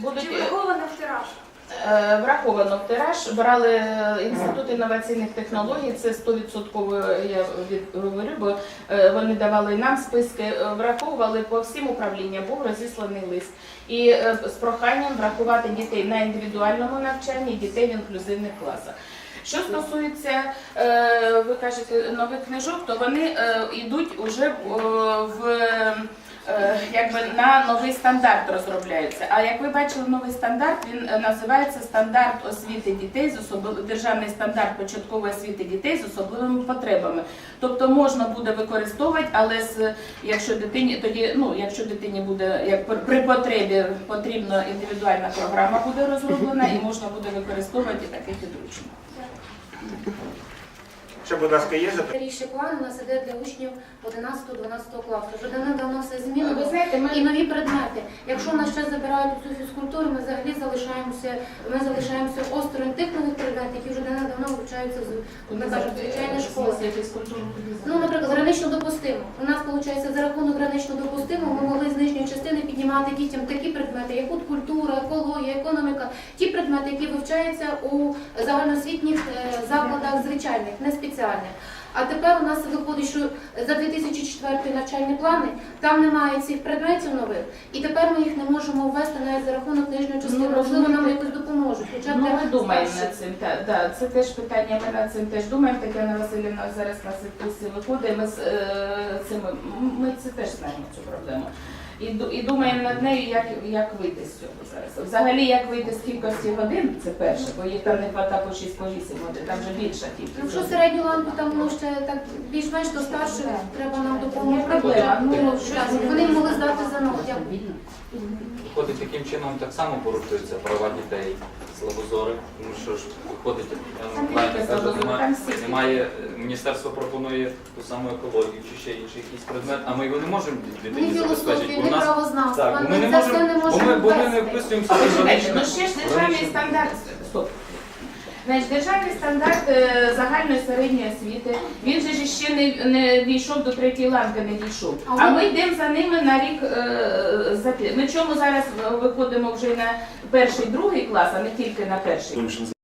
будуть Чи враховано в тираж? Е, Враховано в тираж. Брали е, інститут інноваційних технологій. Це 100% я від- говорю, бо е, вони давали нам списки. е, Враховували по всім управлінням. Був розісланий лист і е, з проханням врахувати дітей на індивідуальному навчанні, дітей в інклюзивних класах. Що стосується, е, ви кажете, нових книжок, то вони е, йдуть уже е, в на новий стандарт розробляються. А як ви бачили, новий стандарт він е, називається стандарт освіти дітей з особливо державний стандарт початкової освіти дітей з особливими потребами. Тобто можна буде використовувати, але з якщо дитині тоді, ну якщо дитині буде як при- потребі потрібна індивідуальна програма буде розроблена і можна буде використовувати таке підручник. Ще, будь ласка, є запитання? Старіший план у нас іде для учнів 11-12 класу. Вже давно все змінено. Ви знаєте, ми І нові предмети. Якщо нас ще забирають цю фізкультуру, ми взагалі залишаємося, ми залишаємося осторонь тих нових предметів, які вже давно вивчаються в ми кажемо, звичайна школа. Ну, наприклад, гранично допустимо. У нас виходить за рахунок гранично допустимо, ми могли з нижньої частини піднімати дітям такі предмети, як от культура, екологія, економіка, ті предмети, які вивчаються у загальноосвітніх е, закладах звичайних, не спеціальних. А тепер у нас виходить, що за 2004 навчальні плани там немає цих предметів нових, і тепер ми їх не можемо ввести навіть за рахунок нижньої частини. Ну, Можливо, нам якось. Хоча б Ну, ми думаємо над цим. Так, да, це теж питання. Ми над цим теж думаємо. Тетяна Васильівна зараз на ситуації виходить. Ми з е, цим ми це теж знаємо цю проблему. І, ду- і думаємо над нею, як, як вийти з цього зараз. Взагалі, як вийти з кількості годин, це перше, бо їх там не хватає по 6 по 8 годин, там вже більша кількість. Якщо середню ланку там воно ще так більш-менш до старших треба нам допомогти. проблема. Ну, Ну, вони могли здати ЗНО. Дякую. Виходить, таким чином так само порушуються права дітей слабозорих, тому що ж виходить, правильно кажу, немає, немає, е, міністерство пропонує ту саму екологію чи ще інший якийсь предмет, а ми його не можемо дитині забезпечити. у нас так, ми не Ми можемо, не бо ми, можемо бо ми не вписуємося ну ще ж державний стандарт. Стоп. Значить, державний стандарт е, загальної середньої освіти, він же ж ще не, не дійшов до третьої ланки, не дійшов. А А ми йдемо за ними на рік е, за п'ять. Ми чому зараз виходимо вже на перший, другий клас, а не тільки на перший?